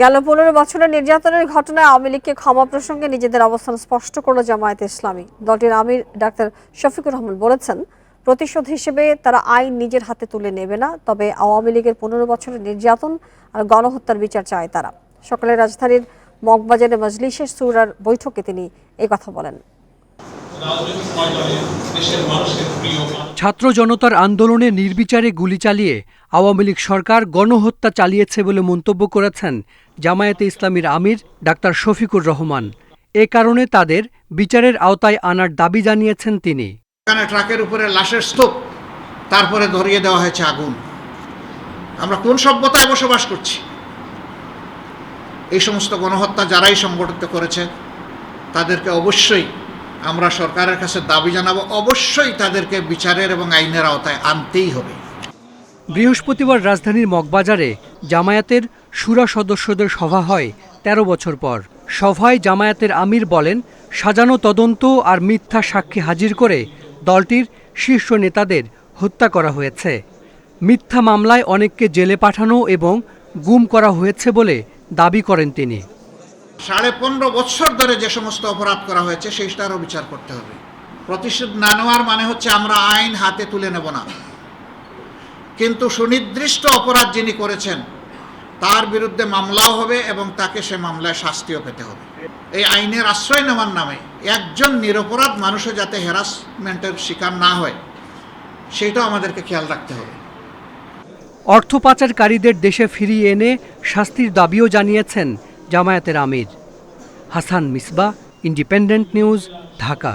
গেল পনেরো বছরের নির্যাতনের ঘটনায় আওয়ামী লীগকে ক্ষমা প্রসঙ্গে নিজেদের অবস্থান স্পষ্ট করল জামায়াত ইসলামী। দলটির আমির ডাক্তার শফিকুর রহমান বলেছেন, প্রতিশোধ হিসেবে তারা আইন নিজের হাতে তুলে নেবে না, তবে আওয়ামী লীগের পনেরো বছরের নির্যাতন আর গণহত্যার বিচার চায় তারা। সকালে রাজধানীর মগবাজারে মজলিসের সুরার বৈঠকে তিনি কথা বলেন। ছাত্র জনতার আন্দোলনে নির্বিচারে গুলি চালিয়ে আওয়ামী লীগ সরকার গণহত্যা চালিয়েছে বলে মন্তব্য করেছেন জামায়াতে ইসলামীর আমির ডাক্তার শফিকুর রহমান। এ কারণে তাদের বিচারের আওতায় আনার দাবি জানিয়েছেন তিনি। এখানে ট্রাকের উপরে লাশের স্তূপ, তারপরে ধরিয়ে দেওয়া হয়েছে আগুন। আমরা কোন সভ্যতায় বসবাস করছি? এই সমস্ত গণহত্যা যারাই সংগঠিত করেছে, তাদেরকে অবশ্যই আমরা সরকারের কাছে দাবি জানাব, অবশ্যই তাদেরকে বিচারের এবং আইনের আওতায় আনতেই হবে। বৃহস্পতিবার রাজধানীর মগবাজারে জামায়াতের সুরা সদস্যদের সভা হয় ১৩ বছর পর। সভায় জামায়াতের আমির বলেন, সাজানো তদন্ত আর মিথ্যা সাক্ষী হাজির করে দলটির শীর্ষ নেতাদের হত্যা করা হয়েছে। মিথ্যা মামলায় অনেককে জেলে পাঠানো এবং গুম করা হয়েছে বলে দাবি করেন তিনি। সাড়ে পনেরো বছর ধরে যে সমস্ত অপরাধ করা হয়েছে সেইটারও বিচার করতে হবে। প্রতিশোধ না নেওয়ার মানে হচ্ছে আমরা আইন হাতে তুলে নেব না। কিন্তু সুনির্দিষ্ট অপরাধ যিনি করেছেন, তার বিরুদ্ধে মামলাও হবে এবং তাকে সে মামলায় শাস্তিও পেতে হবে। এই আইনের আশ্রয় নেওয়ার নামে একজন নিরপরাধ মানুষও যাতে হ্যারাসমেন্টের শিকার না হয় সেটাও আমাদেরকে খেয়াল রাখতে হবে। অর্থ পাচারকারীদের দেশে ফিরিয়ে এনে শাস্তির দাবিও জানিয়েছেন জামায়াতের আমির। Hasan Misba independent news Dhaka.